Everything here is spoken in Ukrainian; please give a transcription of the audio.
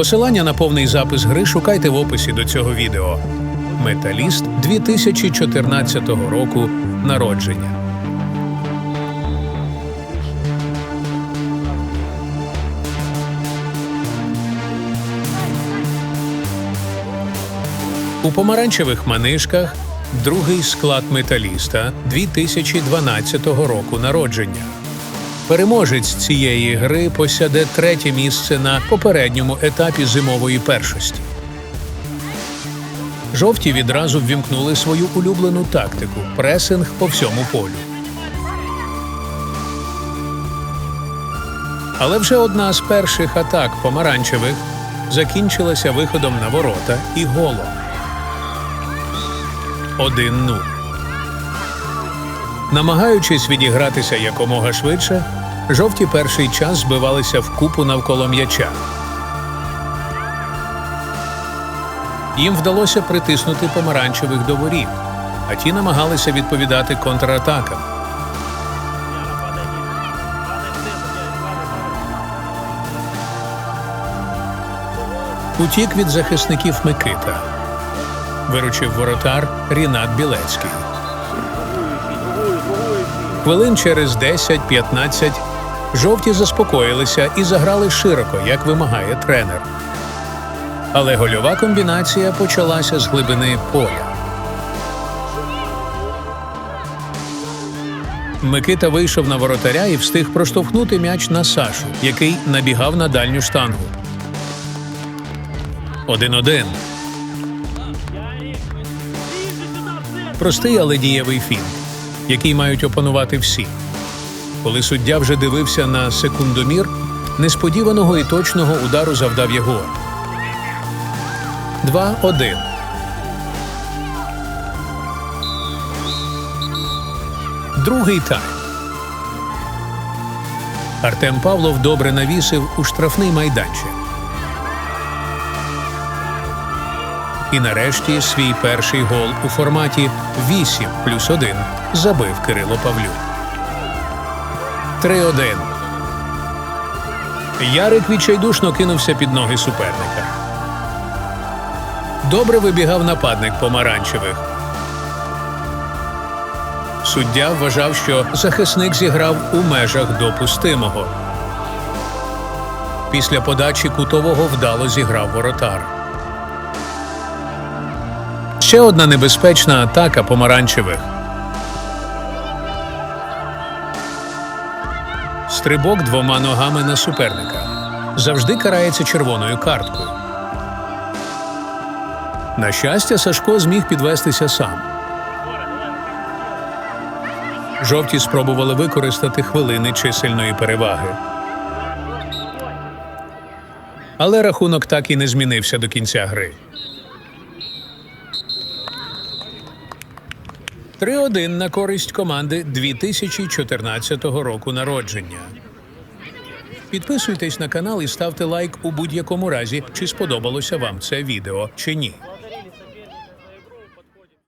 Посилання на повний запис гри шукайте в описі до цього відео. Металіст 2014 року народження. У помаранчевих манишках другий склад металіста 2012 року народження. Переможець цієї гри посяде третє місце на попередньому етапі зимової першості. Жовті відразу ввімкнули свою улюблену тактику пресинг по всьому полю. Але вже одна з перших атак помаранчевих закінчилася виходом на ворота і голом. 1-0. Намагаючись відігратися якомога швидше, жовті перший час збивалися в купу навколо м'яча. Їм вдалося притиснути помаранчевих до воріт, а ті намагалися відповідати контратакам. Утік від захисників Микита. Виручив воротар Рінат Білецький. Хвилин через 10-15 жовті заспокоїлися і заграли широко, як вимагає тренер. Але гольова комбінація почалася з глибини поля. Микита вийшов на воротаря і встиг проштовхнути м'яч на Сашу, який набігав на дальню штангу. 1-1. Простий, але дієвий фільм, який мають опанувати всі. Коли суддя вже дивився на секундомір, несподіваного і точного удару завдав Єгор. 2-1. Другий тайм. Артем Павлов добре навісив у штрафний майданчик. І нарешті свій перший гол у форматі 8 плюс 1 забив Кирило Павлюк. 3-1. Ярик відчайдушно кинувся під ноги суперника. Добре вибігав нападник помаранчевих. Суддя вважав, що захисник зіграв у межах допустимого. Після подачі кутового вдало зіграв воротар. Ще одна небезпечна атака помаранчевих. Стрибок двома ногами на суперника. Завжди карається червоною карткою. На щастя, Сашко зміг підвестися сам. Жовті спробували використати хвилини чисельної переваги. Але рахунок так і не змінився до кінця гри. 3-1 на користь команди 2014 року народження. Підписуйтесь на канал і ставте лайк у будь-якому разі, чи сподобалося вам це відео чи ні.